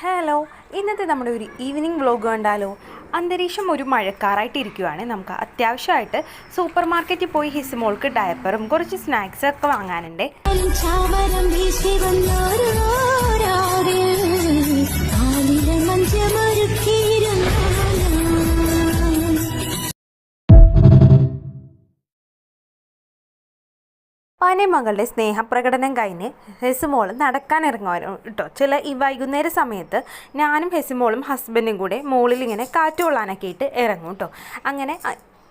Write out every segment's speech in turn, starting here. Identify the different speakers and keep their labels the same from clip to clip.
Speaker 1: Hello ഇന്നത്തെ നമ്മുടെ ഒരു ഈവനിങ് വ്ലോഗ് കണ്ടാലോ? അന്തരീക്ഷം ഒരു മഴക്കാറായിട്ട് ഇരിക്കുവാണ് നമുക്ക് അത്യാവശ്യമായിട്ട് സൂപ്പർ മാർക്കറ്റിൽ പോയി ഹിസ്മോൾക്ക് ഡയപ്പറും കുറച്ച് സ്നാക്സ് ഒക്കെ വാങ്ങാനുണ്ട്. പാനേമകളുടെ സ്നേഹപ്രകടനം കഴിഞ്ഞ് ഹെസിമോൾ നടക്കാനിറങ്ങുമായിരുന്നു കേട്ടോ ചില ഈ വൈകുന്നേര സമയത്ത് ഞാനും ഹെസുമോളും ഹസ്ബൻഡും കൂടെ മോളിൽ ഇങ്ങനെ കാറ്റ് കൊള്ളാനൊക്കെ ആയിട്ട് ഇറങ്ങും കേട്ടോ അങ്ങനെ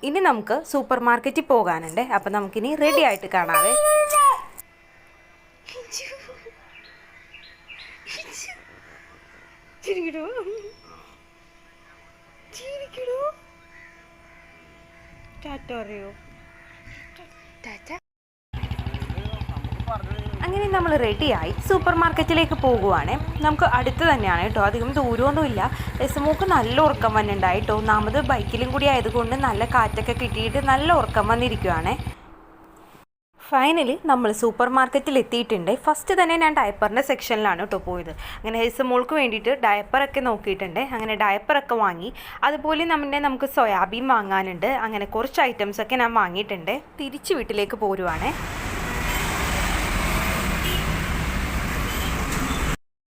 Speaker 1: ഇനി നമുക്ക് സൂപ്പർ മാർക്കറ്റിൽ പോകാനുണ്ട്. അപ്പം നമുക്കിനി റെഡി ആയിട്ട് കാണാവേ. ടാറ്റ പറയോ? ടാറ്റ അങ്ങനെ നമ്മൾ റെഡിയായി സൂപ്പർ മാർക്കറ്റിലേക്ക് പോകുവാണ്. നമുക്ക് അടുത്ത് തന്നെയാണ് കേട്ടോ. അധികം ദൂരമൊന്നുമില്ല എസ്മോക്ക് നല്ല ഉറക്കം വന്നിട്ടുണ്ടായി കേട്ടോ. ഒന്നാമത് ബൈക്കിലും കൂടി ആയതുകൊണ്ട് നല്ല കാറ്റൊക്കെ കിട്ടിയിട്ട് നല്ല ഉറക്കം വന്നിരിക്കുവാണ്. ഫൈനലി നമ്മൾ സൂപ്പർ മാർക്കറ്റിൽ എത്തിയിട്ടുണ്ട്. ഫസ്റ്റ് തന്നെ ഞാൻ ഡയപ്പറിന്റെ സെക്ഷനിലാണ് കേട്ടോ പോയത്. അങ്ങനെ ഹെസ് മോൾക്ക് വേണ്ടിയിട്ട് ഡയപ്പറൊക്കെ നോക്കിയിട്ടുണ്ട്. അങ്ങനെ ഡയപ്പറൊക്കെ വാങ്ങി. അതുപോലെ നമ്മുടെ നമുക്ക് സോയാബീൻ വാങ്ങാനുണ്ട്. അങ്ങനെ കുറച്ച് ഐറ്റംസൊക്കെ ഞാൻ വാങ്ങിയിട്ടുണ്ട്. തിരിച്ച് വീട്ടിലേക്ക് പോരുവാണേ.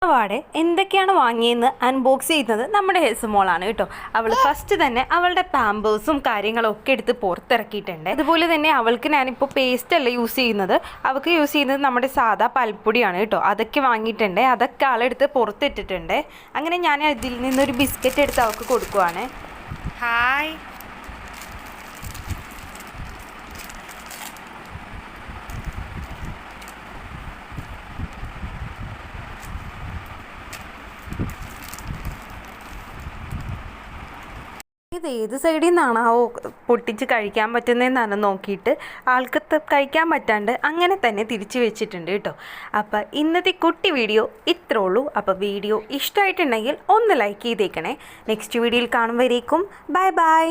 Speaker 1: പാടെ എന്തൊക്കെയാണ് വാങ്ങിയെന്ന് അൺബോക്സ് ചെയ്യുന്നത് നമ്മുടെ ഹെസുമോളാണ് കേട്ടോ. അവൾ ഫസ്റ്റ് തന്നെ അവളുടെ പാമ്പേഴ്സും കാര്യങ്ങളും ഒക്കെ എടുത്ത് പുറത്തിറക്കിയിട്ടുണ്ട്. അതുപോലെ തന്നെ അവൾക്ക് ഞാനിപ്പോൾ പേസ്റ്റ് അല്ല യൂസ് ചെയ്യുന്നത്. അവൾക്ക് യൂസ് ചെയ്യുന്നത് നമ്മുടെ സാധാ പൽപ്പൊടിയാണ് കേട്ടോ. അതൊക്കെ വാങ്ങിയിട്ടുണ്ട്. അതൊക്കെ ആളെടുത്ത് പുറത്തിട്ടിട്ടുണ്ട്. അങ്ങനെ ഞാൻ ഇതിൽ നിന്നൊരു ബിസ്ക്കറ്റ് എടുത്ത് അവൾക്ക് കൊടുക്കുവാണ്. ഹായ് ഇത് ഏത് സൈഡിൽ നിന്നാണാവോ പൊട്ടിച്ച് കഴിക്കാൻ പറ്റുന്നതെന്നാണ് നോക്കിയിട്ട് ആൾക്ക് കഴിക്കാൻ പറ്റാണ്ട് അങ്ങനെ തന്നെ തിരിച്ചു വെച്ചിട്ടുണ്ട് കേട്ടോ. അപ്പോൾ ഇന്നത്തെ കുട്ടി വീഡിയോ ഇത്രേ ഉള്ളൂ. അപ്പോൾ വീഡിയോ ഇഷ്ടമായിട്ടുണ്ടെങ്കിൽ ഒന്ന് ലൈക്ക് ചെയ്തേക്കണേ. നെക്സ്റ്റ് വീഡിയോയിൽ കാണുമ്പോഴേക്കും ബൈ ബൈ